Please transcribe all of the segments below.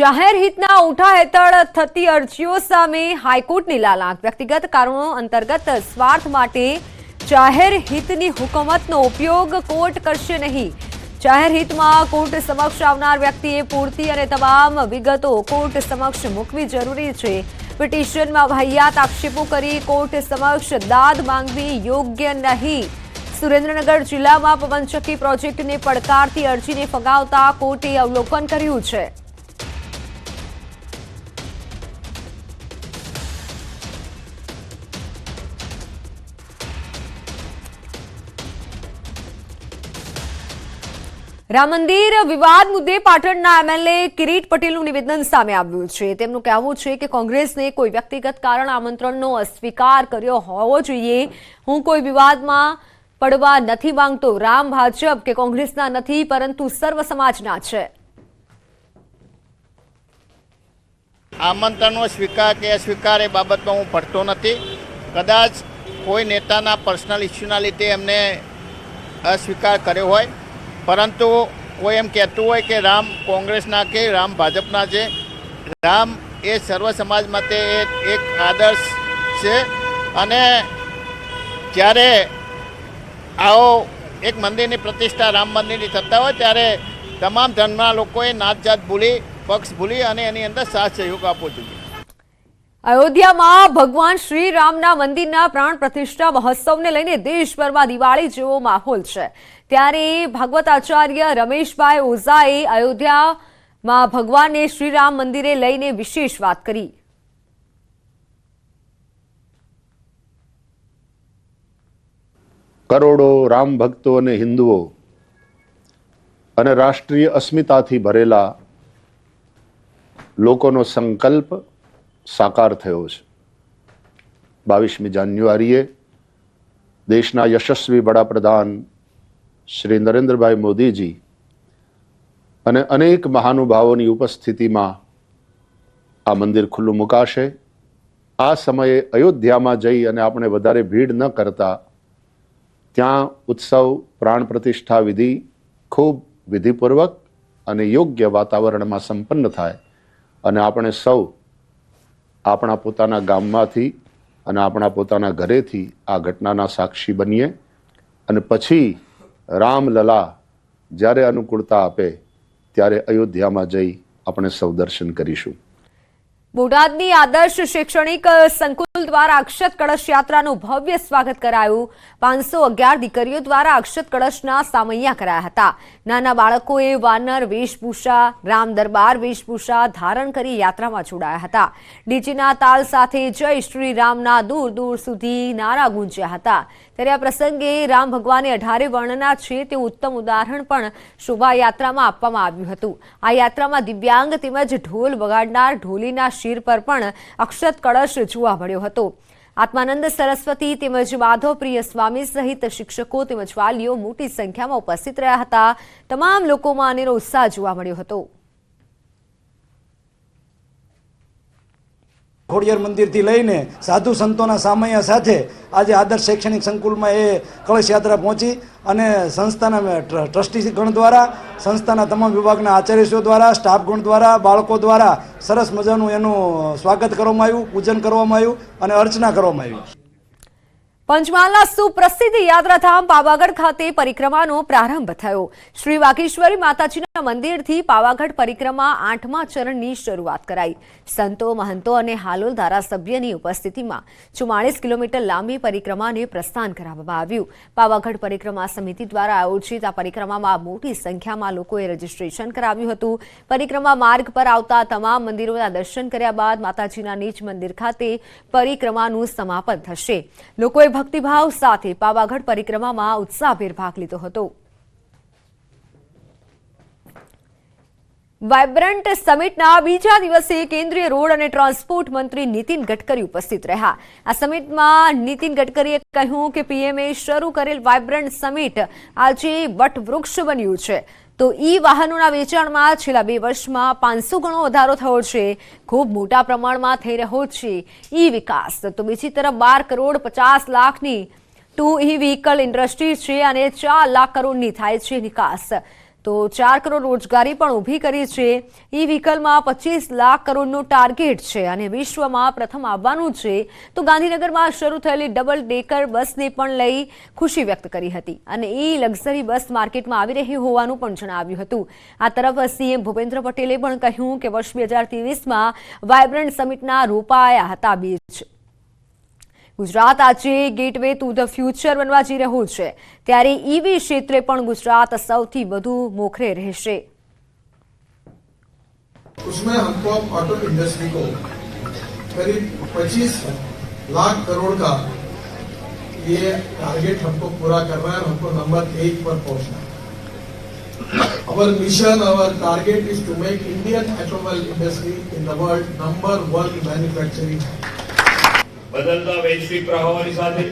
જાહેર હિતના ઉઠા હેઠળ થતી અરજીઓ સામે હાઈકોર્ટની લાલાંક. વ્યક્તિગત કારણો અંતર્ગત સ્વાર્થ માટે જાહેર હિતની હુકુમતનો ઉપયોગ કોર્ટ કરશે નહીં. જાહેર હિતમાં કોર્ટ સમક્ષ આવનાર વ્યક્તિએ પૂરતી અને તમામ વિગતો કોર્ટ સમક્ષ મૂકવી જરૂરી છે. પિટિશનમાં વાહિયાત આક્ષેપો કરી કોર્ટ સમક્ષ દાદ માંગવી યોગ્ય નહીં. સુરેન્દ્રનગર જિલ્લામાં પવનચક્કી પ્રોજેક્ટને પડકારતી અરજીને ફગાવતા કોર્ટે અવલોકન કર્યું છે. રામ મંદિર વિવાદ મુદ્દે પાટણના એમએલએ કિરીટ પટેલનું નિવેદન સામે આવ્યું છે. તેમનું કહેવું છે કે કોંગ્રેસને કોઈ વ્યક્તિગત કારણ આમંત્રણનો અસ્વીકાર કર્યો હોવો જોઈએ. હું કોઈ વિવાદમાં પડવા નથી માંગતો. રામ ભાજપ કે કોંગ્રેસના નથી, પરંતુ સર્વ સમાજના છે. આમંત્રણનો સ્વીકાર કે અસ્વીકાર એ બાબતમાં હું પડતો નથી. કદાચ કોઈ નેતાના પર્સનલ ઇસ્યુના લીધે એમને અસ્વીકાર કર્યો હોય. પરંતુ કોઈ એમ કહેતું હોય કે રામ કોંગ્રેસના કે રામ ભાજપના છે. રામ એ સર્વ સમાજ માટે એક આદર્શ છે અને જ્યારે આવો એક મંદિરની પ્રતિષ્ઠા રામ મંદિરની થતા હોય ત્યારે તમામ ધર્મના લોકોએ નાત જાત ભૂલી, પક્ષ ભૂલી અને એની અંદર સાથ સહયોગ આપવો જોઈએ. અયોધ્યામાં ભગવાન શ્રી રામના મંદિરના પ્રાણ પ્રતિષ્ઠા મહોત્સવને લઈને દેશભરમાં દિવાળી જેવો માહોલ છે. ત્યારે ભાગવત આચાર્ય રમેશભાઈ ઓઝાએ અયોધ્યામાં ભગવાનને શ્રી રામ મંદિરે લઈને વિશેષ વાત કરી. કરોડો રામ ભક્તો અને હિન્દુઓ અને રાષ્ટ્રીય અસ્મિતાથી ભરેલા લોકોનો સંકલ્પ સાકાર થયો છે. બાવીસમી જાન્યુઆરીએ દેશના યશસ્વી વડાપ્રધાન શ્રી નરેન્દ્રભાઈ મોદીજી અને અનેક મહાનુભાવોની ઉપસ્થિતિમાં આ મંદિર ખુલ્લું મુકાશે. આ સમયે અયોધ્યામાં જઈ અને આપણે વધારે ભીડ ન કરતા ત્યાં ઉત્સવ, પ્રાણ પ્રતિષ્ઠા વિધિ ખૂબ વિધિપૂર્વક અને યોગ્ય વાતાવરણમાં સંપન્ન થાય અને આપણે સૌ આપણા પોતાના ગામમાંથી અને આપણા પોતાના ઘરેથી આ ઘટનાના સાક્ષી બનીએ અને પછી રામલલા જ્યારે અનુકૂળતા આપે ત્યારે અયોધ્યામાં જઈ આપણે સૌ દર્શન કરીશું. બોટાદની આદર્શ શૈક્ષણિક સંકુલ દ્વારા અક્ષત કળશ યાત્રાનું ભવ્ય સ્વાગત કરાયું. પાંચસો અગિયાર દીકરીઓ દ્વારા અક્ષત કળશના સામૈયા કરાયા હતા. નાના બાળકોએ વાનર, વેશભૂષા, રામ દરબાર, વેશભૂષા ધારણ કરી યાત્રામાં જોડાયા હતા. ડીજીના તાલ સાથે જય શ્રી રામના દૂર દૂર સુધી નારા ગુંજ્યા હતા. ત્યારે આ પ્રસંગે રામ ભગવાને અઢારે વર્ણના છે તે ઉત્તમ ઉદાહરણ પણ શોભાયાત્રામાં આપવામાં આવ્યું હતું. આ યાત્રામાં દિવ્યાંગ તેમજ ઢોલ વગાડનાર ઢોલીના શિર પર પણ અક્ષત કળશ જોવા મળ્યો હતો. આત્માનંદ સરસ્વતી તેમજ માધવપ્રિય સ્વામી સહિત શિક્ષકો તેમજ વાલીઓ મોટી સંખ્યામાં ઉપસ્થિત રહ્યા હતા. તમામ લોકોમાં અનેરો ઉત્સાહ જોવા મળ્યો હતો. ખોડિયાર મંદિરથી લઈને સાધુ સંતોના સામૈયા સાથે આજે આદર્શ શૈક્ષણિક સંકુલમાં એ કળશ યાત્રા પહોંચી અને સંસ્થાના ટ્રસ્ટીગણ ટ્રસ્ટી ગણ દ્વારા, સંસ્થાના તમામ વિભાગના આચાર્યશ્રીઓ દ્વારા સ્ટાફ ગણ દ્વારા, બાળકો દ્વારા સરસ મજાનું એનું સ્વાગત કરવામાં આવ્યું, પૂજન કરવામાં આવ્યું અને અર્ચના કરવામાં આવી. પંચમહાલના સુપ્રસિદ્ધ યાત્રાધામ પાવાગઢ ખાતે પરિક્રમાનો પ્રારંભ થયો. શ્રી વાઘેશ્વરી માતાજીના મંદિરથી પાવાગઢ પરિક્રમા આઠમા ચરણની શરૂઆત કરાઈ. સંતો, મહંતો અને હાલોલ ધારાસભ્યની ઉપસ્થિતિમાં ચુમ્માળીસ કિલોમીટર લાંબી પરિક્રમાને પ્રસ્થાન કરાવવામાં આવ્યું. પાવાગઢ પરિક્રમા સમિતિ દ્વારા આયોજિત આ પરિક્રમામાં મોટી સંખ્યામાં લોકોએ રજીસ્ટ્રેશન કરાવ્યું હતું. પરિક્રમા માર્ગ પર આવતા તમામ મંદિરોના દર્શન કર્યા બાદ માતાજીના નીચ મંદિર ખાતે પરિક્રમાનું સમાપન થશે. લોકોએ ભક્તિભાવ સાથે પાવાગઢ પરિક્રમામાં ઉત્સાહભેર ભાગ લીધો હતો. વાયબ્રન્ટ સમિટના બીજા દિવસે કેન્દ્રીય રોડ અને ટ્રાન્સપોર્ટ મંત્રી નીતિન ગડકરી ઉપસ્થિત રહ્યા. આ સમિટમાં નીતિન ગડકરીએ કહ્યું કે પીએમએ શરૂ કરેલ વાયબ્રન્ટ સમિટ આજે વટવૃક્ષ બન્યું છે. તો ઈ વાહનોના વેચાણમાં છેલ્લા બે વર્ષમાં પાંચસો ગણો વધારો થયો છે. ખૂબ મોટા પ્રમાણમાં થઈ રહ્યો છે ઈ વિકાસ. તો બીજી તરફ બાર કરોડ પચાસ લાખની ટુ ઈ વ્હીકલ ઇન્ડસ્ટ્રી છે અને ચાર લાખ કરોડની થાય છે નિકાસ તો ચાર કરોડ રોજગારી પણ ઊભી કરી છે. ઈ વ્હીકલમાં પચીસ લાખ કરોડનું ટાર્ગેટ છે અને વિશ્વમાં પ્રથમ આવવાનું છે. તો ગાંધીનગરમાં શરૂ થયેલી ડબલ ડેકર બસને પણ લઈ ખુશી વ્યક્ત કરી હતી અને ઈ લક્ઝરી બસ માર્કેટમાં આવી રહી હોવાનું પણ જણાવ્યું હતું. આ તરફ સીએમ ભૂપેન્દ્ર પટેલે પણ કહ્યું કે વર્ષ બે હજાર ત્રેવીસમાં વાયબ્રન્ટ સમિટના રોપાયા હતા બીજ. ગુજરાત આજે ગેટવે ટુ ધ ફ્યુચર બનવા જઈ રહ્યું છે ત્યારે ઈવી ક્ષેત્રે પણ ગુજરાત સૌથી વધુ મોખરે રહેશે उसमें हमको अब ऑटो इंडस्ट्री को करीब 25 लाख करोड़ का ये टारगेट हमको पूरा करना है और हमको नंबर एक पर पहुंचना है our mission our target is to make Indian automobile industry in the world number one manufacturing બદલતા વૈશ્વિક પ્રવાહોની સાથે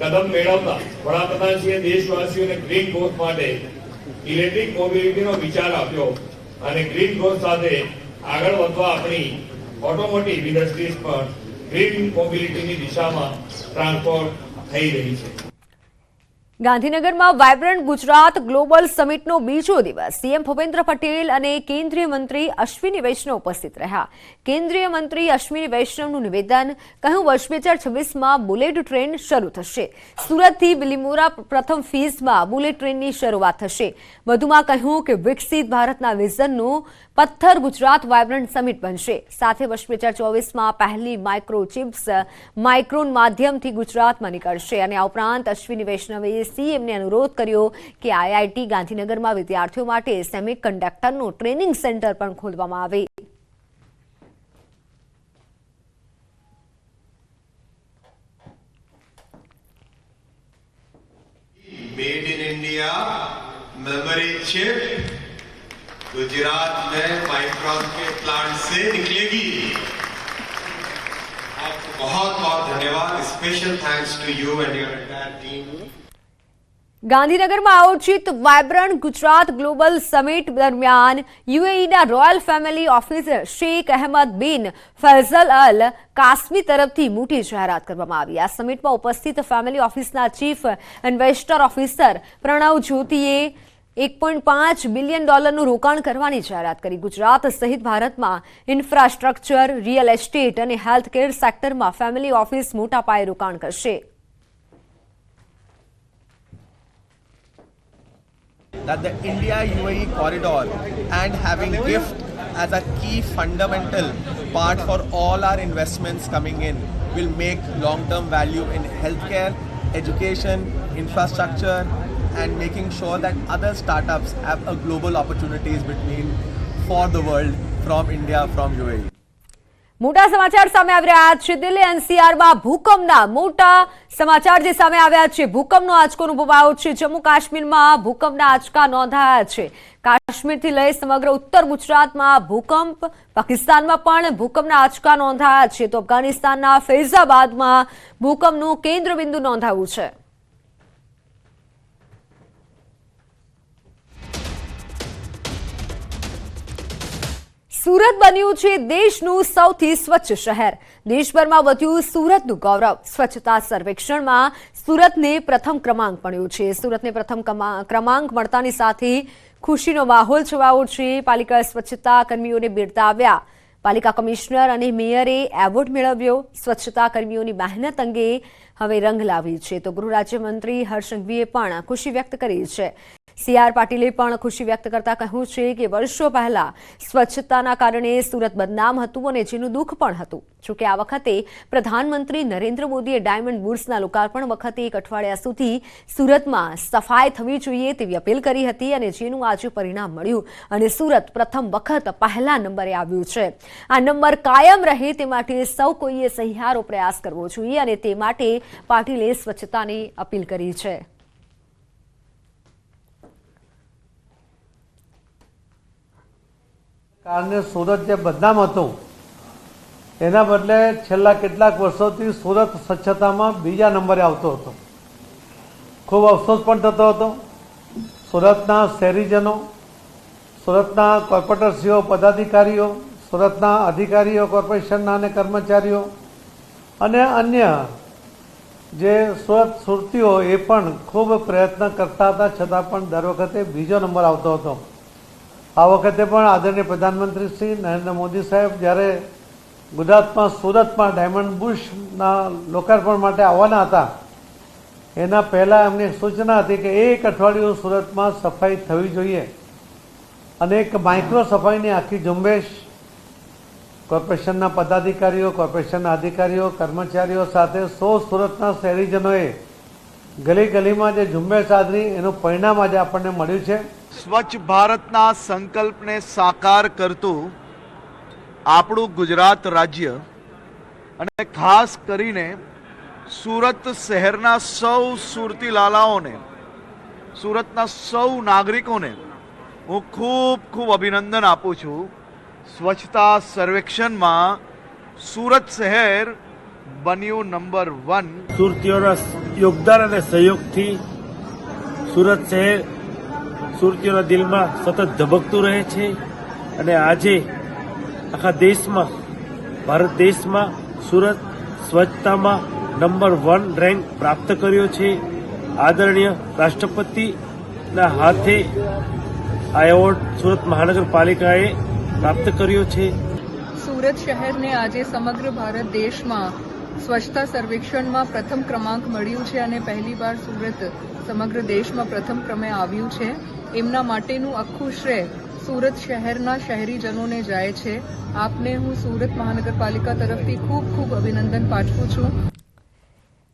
કદમ મેળવતા વડાપ્રધાનશ્રીએ દેશવાસીઓને ગ્રીન ગ્રોથ માટે ઇલેક્ટ્રિક મોબિલિટીનો વિચાર આપ્યો અને ગ્રીન ગ્રોથ સાથે આગળ વધવા આપણી ઓટોમોટિવ ઇન્ડસ્ટ્રીઝ પણ ગ્રીન મોબિલિટીની દિશામાં ટ્રાન્સફોર્મ થઈ રહી છે. ગાંધીનગરમાં વાયબ્રન્ટ ગુજરાત ગ્લોબલ સમિટનો બીજો દિવસ. સીએમ ભૂપેન્દ્ર પટેલ અને કેન્દ્રીય મંત્રી અશ્વિની વૈષ્ણવ ઉપસ્થિત રહ્યા. કેન્દ્રીય મંત્રી અશ્વિની વૈષ્ણવનું નિવેદન કહ્યું, વર્ષ બે હજાર છવ્વીસમાં બુલેટ ટ્રેન શરૂ થશે. સુરતથી બિલીમોરા પ્રથમ ફેઝમાં બુલેટ ટ્રેનની શરૂઆત થશે. વધુમાં કહ્યું કે વિકસિત ભારતના વિઝનનું પથ્થર ગુજરાત વાયબ્રન્ટ સમિટ બનશે. સાથે વર્ષ બે હજાર ચોવીસમાં પહેલી માઇક્રો ચિપ્સ માઇક્રોન માધ્યમથી ગુજરાતમાં નીકળશે. અને આ ઉપરાંત અશ્વિની વૈષ્ણવે સીએમને અનુરોધ કર્યો કે આઈઆઈટી ગાંધીનગરમાં વિદ્યાર્થીઓ માટે સેમી કંડક્ટરનું ટ્રેનિંગ સેન્ટર પણ ખોલવામાં આવે made in India memory chip Gujarat में माइक्रॉन के प्लांट से निकलेगी आपको बहुत बहुत धन्यवाद special thanks to you and your entire team ગાંધીનગરમાં આયોજિત વાયબ્રન્ટ ગુજરાત ગ્લોબલ સમિટ દરમિયાન યુએઈના royal family officer Sheikh Ahmed bin Faisal Al કાસમી તરફથી મોટી જાહેરાત કરવામાં આવી. આ સમિટમાં ઉપસ્થિત ફેમિલી ઓફિસના ચીફ ઇન્વેસ્ટર ઓફિસર પ્રણવ જ્યોતિએ એક પોઈન્ટ પાંચ બિલિયન ડોલરનું રોકાણ કરવાની જાહેરાત કરી. ગુજરાત સહિત ભારતમાં ઇન્ફ્રાસ્ટ્રક્ચર, રિયલ એસ્ટેટ અને હેલ્થકેર સેક્ટરમાં ફેમિલી ઓફિસ મોટા પાયે રોકાણ કરશે. That the India UAE corridor and having GIFT as a key fundamental part for all our investments coming in will make long term value in healthcare, education, infrastructure, and making sure that other startups have a global opportunities between for the world from India, from UAE. મોટા સમાચાર સામે આવી રહ્યા છે. દિલ્હી એનસીઆરમાં ભૂકંપના મોટા સમાચાર જે સામે આવ્યા છે. ભૂકંપનો આંચકો અનુભવાયો છે. જમ્મુ કાશ્મીરમાં ભૂકંપના આંચકા નોંધાયા છે. કાશ્મીરથી લઈ સમગ્ર ઉત્તર ગુજરાતમાં ભૂકંપ, પાકિસ્તાનમાં પણ ભૂકંપના આંચકા નોંધાયા છે. તો અફઘાનિસ્તાનના ફૈઝાબાદમાં ભૂકંપનું કેન્દ્રબિંદુ નોંધાયું છે. સુરત બન્યું છે દેશનું સૌથી સ્વચ્છ શહેર. દેશભરમાં વધ્યું સુરતનું ગૌરવ. સ્વચ્છતા સર્વેક્ષણમાં સુરતને પ્રથમ ક્રમાંક મળ્યો છે. સુરતને પ્રથમ ક્રમાંક મળતાની સાથે ખુશીનો માહોલ છવાયો છે. પાલિકા સ્વચ્છતા કર્મીઓને બિરદાવ્યા પાલિકા કમિશનર અને મેયરે એવોર્ડ મેળવ્યો. સ્વચ્છતા કર્મીઓની મહેનત અંગે હવે રંગ લાવી છે. તો ગૃહ રાજ્યમંત્રી હર્ષ સંઘવીએ પણ ખુશી વ્યક્ત કરી છે. સી આર પાટીલે પણ ખુશી વ્યક્ત કરતા કહ્યું છે કે વર્ષો પહેલા સ્વચ્છતાના કારણે સુરત બદનામ હતું અને જેનું દુઃખ પણ હતું. જોકે આ વખતે પ્રધાનમંત્રી નરેન્દ્ર મોદીએ ડાયમંડ બુર્સના લોકાર્પણ વખતે એક અઠવાડિયા સુધી સુરતમાં સફાઈ થવી જોઈએ તેવી અપીલ કરી હતી અને જેનું આજે પરિણામ મળ્યું અને સુરત પ્રથમ વખત પહેલા નંબરે આવ્યું છે. આ નંબર કાયમ રહે તે માટે સૌ કોઈએ સહિયારો પ્રયાસ કરવો જોઈએ અને તે માટે પાટીલે સ્વચ્છતાની અપીલ કરી છે. કારણે સુરત જે બદનામ હતું, એના બદલે છેલ્લા કેટલાક વર્ષોથી સુરત સ્વચ્છતામાં બીજા નંબરે આવતો હતો. ખૂબ અફસોસ પણ થતો હતો. સુરતના શહેરીજનો, સુરતના કોર્પોરેટરશ્રીઓ, પદાધિકારીઓ, સુરતના અધિકારીઓ, કોર્પોરેશનના અને કર્મચારીઓ અને અન્ય જે સુરત સુરતીઓ એ પણ ખૂબ પ્રયત્ન કરતા હતા, છતાં પણ દર વખતે બીજો નંબર આવતો હતો. આ વખતે પણ આદરણીય પ્રધાનમંત્રી શ્રી નરેન્દ્ર મોદી સાહેબ જ્યારે ગુજરાતમાં, સુરતમાં ડાયમંડ બુશના લોકાર્પણ માટે આવવાના હતા, એના પહેલાં એમની સૂચના હતી કે એક અઠવાડિયું સુરતમાં સફાઈ થવી જોઈએ અને એક માઇક્રો સફાઈની આખી ઝુંબેશ કોર્પોરેશનના પદાધિકારીઓ, કોર્પોરેશનના અધિકારીઓ, કર્મચારીઓ સાથે સો સુરતના શહેરીજનોએ ગલી ગલીમાં જે ઝુંબેશ આદરી, એનું પરિણામ આજે આપણને મળ્યું છે. સ્વચ્છ ભારતના સંકલ્પને સાકાર કરતું આપણું ગુજરાત રાજ્ય અને ખાસ કરીને સુરત શહેરના સૌ સુરતી લાલાઓને, સુરતના સૌ નાગરિકોને હું ખૂબ ખૂબ અભિનંદન આપું છું. સ્વચ્છતા સર્વેક્ષણમાં સુરત શહેર બન્યું નંબર વન. સુરતીઓના યોગદાન અને સહયોગથી સુરત શહેર સુરતીઓના દિલમાં સતત ધબકતું રહે છે અને આજે આખા દેશમાં ભારત દેશમાં સુરત સ્વચ્છતામાં નંબર વન રેન્ક પ્રાપ્ત કર્યો છે. આદરણીય રાષ્ટ્રપતિના હાથે આ એવોર્ડ સુરત મહાનગરપાલિકાએ પ્રાપ્ત કર્યો છે. સુરત શહેરને આજે સમગ્ર ભારત દેશમાં સ્વચ્છતા સર્વેક્ષણમાં પ્રથમ ક્રમાંક મળ્યું છે અને પહેલીવાર સુરત સમગ્ર દેશમાં પ્રથમ ક્રમે આવ્યું છે. એમના માટેનું આખું શ્રેય સુરત શહેરના શહેરીજનોને જાય છે. આપને હું સુરત મહાનગરપાલિકા તરફથી ખૂબ ખૂબ અભિનંદન પાઠવું છું.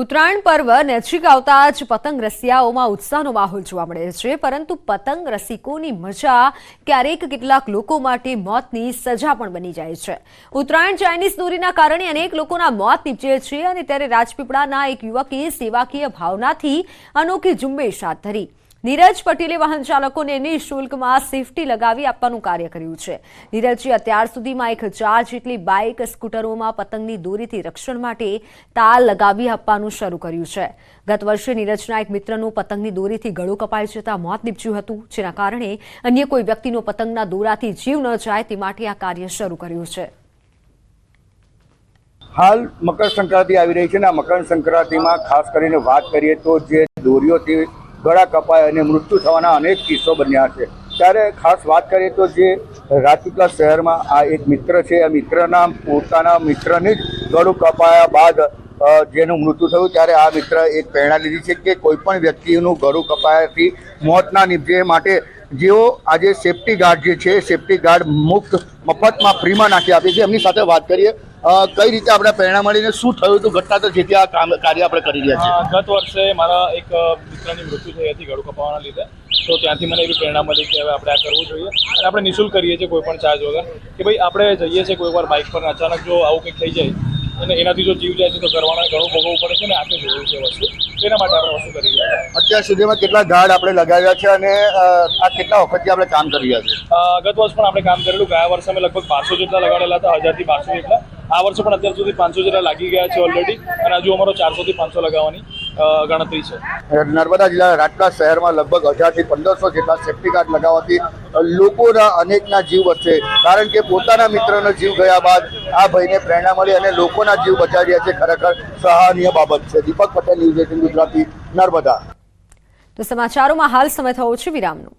ઉત્તરાયણ પર્વ નજીક આવતા જ પતંગ રસિયાઓમાં ઉત્સાહનો માહોલ જોવા મળે છે, પરંતુ પતંગ રસિકોની મજા ક્યારેક કેટલાક લોકો માટે મોતની સજા પણ બની જાય છે. ઉત્તરાયણ ચાઇનીઝ દોરીના કારણે અનેક લોકોના મોત નીપજે છે અને ત્યારે રાજપીપળાના એક યુવકે સેવાકીય ભાવનાથી અનોખી ઝુંબેશ હાથ ધરી. નીરજ પટેલે વાહન ચાલકોને નિઃશુલ્કમાં સેફટી લગાવી આપવાનું કાર્ય કર્યું છે. નીરજે અત્યાર સુધીમાં એક હજાર જેટલી બાઇક સ્કૂટરોમાં પતંગની દોરીથી રક્ષણ માટે તાલ લગાવી આપવાનું શરૂ કર્યું છે. ગત વર્ષે નીરજના એક મિત્રનું પતંગની દોરીથી ગળું કપાઈ જતા મોત નીપજ્યું હતું. જેના કારણે અન્ય કોઈ વ્યક્તિનો પતંગના દોરાથી જીવ ન જાય તે માટે આ કાર્ય શરૂ કર્યું છે. હાલ મકર સંક્રાંતિ આવી રહી છે ને આ મકર સંક્રાંતિમાં ખાસ કરીને વાત કરીએ તો જે દોરીઓથી ગળા કપાય અને મૃત્યુ થવાના અનેક કિસ્સો બન્યા છે. ત્યારે ખાસ વાત કરીએ તો જે રાજપીપળા શહેરમાં આ એક મિત્ર છે આ મિત્રના પોતાના મિત્રની જ ગળું કપાયા બાદ જેનું મૃત્યુ થયું, ત્યારે આ મિત્ર એક પ્રેરણા લીધી છે કે કોઈ પણ વ્યક્તિનું ગળું કપાયાથી મોતના નિપજે માટે જેઓ આજે સેફટી ગાર્ડ જે છે, સેફટી ગાર્ડ મુક્ત મફતમાં ફ્રીમાં નાખી આપે છે, એમની સાથે વાત કરીએ. કઈ રીતે આપણે પ્રેરણા મળીને શું થયું હતું ઘટના તો જેથી આ કામ કાર્ય આપણે કરી રહ્યા છીએ? ગત વર્ષે મારા એક મિત્રની મૃત્યુ થઈ હતી ગળું કપાવાના લીધે. તો ત્યાંથી મને એવી પ્રેરણા મળી કે હવે આપણે આ કરવું જોઈએ. અને આપણે નિઃશુલ્ક કરીએ છીએ કોઈ પણ ચાર્જ વગર. કે ભાઈ આપણે જઈએ છીએ કોઈ વાર બાઇક પર અચાનક જો આવું કંઈક થઈ જાય અને એનાથી જો જીવ જાય છે તો કરવાના ઘણું ભોગવવું પડે છે ને આપણે જોયું છે વસ્તુ. તેના માટે આપણે વસ્તુ કરી રહ્યા છીએ. અત્યાર સુધીમાં કેટલા ઝાડ આપણે લગાવ્યા છે અને આ કેટલા વખતથી આપણે કામ કરી રહ્યા છે ગત વર્ષ પણ આપણે કામ કરેલું. ગયા વર્ષે અમે લગભગ બારસો જેટલા લગાડેલા હતા હજારથી બારસો જેટલા. આ વર્ષે પણ અત્યાર સુધી પાંચસો જેટલા લાગી ગયા છે ઓલરેડી અને હજુ અમારો ચારસોથી પાંચસો લગાવવાની ગણતરી છે. નર્મદા જિલ્લાના રાજકોટ શહેરમાં લગભગ હજારથી પંદરસો જેટલા સેફ્ટી ગાર્ડ લગાવવાથી લોકોના અનેકના જીવ બચશે કારણ કે પોતાના મિત્રનો જીવ ગયા બાદ આ ભાઈને પ્રેરણા મળી અને લોકોના જીવ બચાવી રહ્યા છે ખરેખર સરાહનીય બાબત છે. Deepak Patel news eighteen Gujarati Narmada. તો સમાચારોમાં હાલ સમય થયો છે વિરામનો.